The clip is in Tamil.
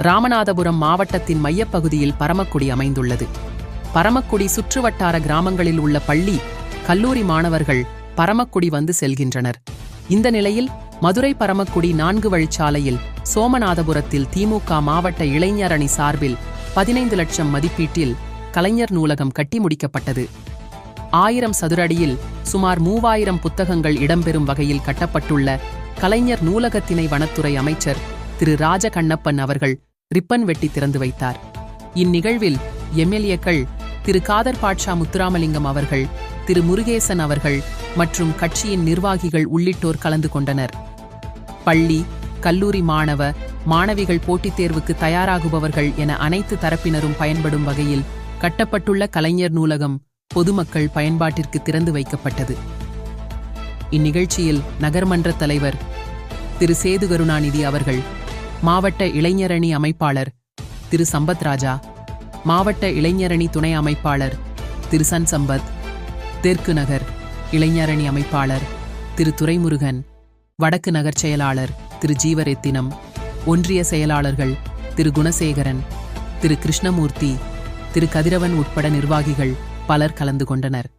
ராமநாதபுரம் மாவட்டத்தின் மையப்பகுதியில் பரமக்குடி அமைந்துள்ளது. பரமக்குடி சுற்றுவட்டார கிராமங்களில் உள்ள பள்ளி கல்லூரி மாணவர்கள் பரமக்குடி வந்து செல்கின்றனர். இந்த நிலையில் மதுரை பரமக்குடி நான்கு வழிச்சாலையில் சோமநாதபுரத்தில் திமுக மாவட்ட இளைஞரணி சார்பில் பதினைந்து லட்சம் மதிப்பீட்டில் கலைஞர் நூலகம் கட்டி முடிக்கப்பட்டது. ஆயிரம் சதுரடியில் சுமார் மூவாயிரம் புத்தகங்கள் இடம்பெறும் வகையில் கட்டப்பட்டுள்ள கலைஞர் நூலகத்தினை வனத்துறை அமைச்சர் திரு ராஜகண்ணப்பன் அவர்கள் ரிப்பன் வெட்டி திறந்து வைத்தார். இந்நிகழ்வில் எம்எல்ஏக்கள் திரு காதர் பாட்ஷா முத்துராமலிங்கம் அவர்கள் திரு முருகேசன் அவர்கள் மற்றும் கட்சியின் நிர்வாகிகள் உள்ளிட்டோர் கலந்து கொண்டனர். பள்ளி கல்லூரி மாணவ மாணவிகள் போட்டித் தேர்வுக்கு தயாராகுபவர்கள் என அனைத்து தரப்பினரும் பயன்படும் வகையில் கட்டப்பட்டுள்ள கலைஞர் நூலகம் பொதுமக்கள் பயன்பாட்டிற்கு திறந்து வைக்கப்பட்டது. இந்நிகழ்ச்சியில் நகர்மன்ற தலைவர் திரு சேது கருணாநிதி அவர்கள் மாவட்ட இளைஞரணி அமைப்பாளர் திரு. சம்பத் ராஜா மாவட்ட இளைஞரணி துணை அமைப்பாளர் திரு. சன் சம்பத் தெற்கு நகர் இளைஞரணி அமைப்பாளர் திரு. துரைமுருகன் வடக்கு நகர் செயலாளர் திரு. ஜீவரெத்தினம் ஒன்றிய செயலாளர்கள் திரு. குணசேகரன் திரு. கிருஷ்ணமூர்த்தி திரு. கதிரவன் உட்பட நிர்வாகிகள் பலர் கலந்து கொண்டனர்.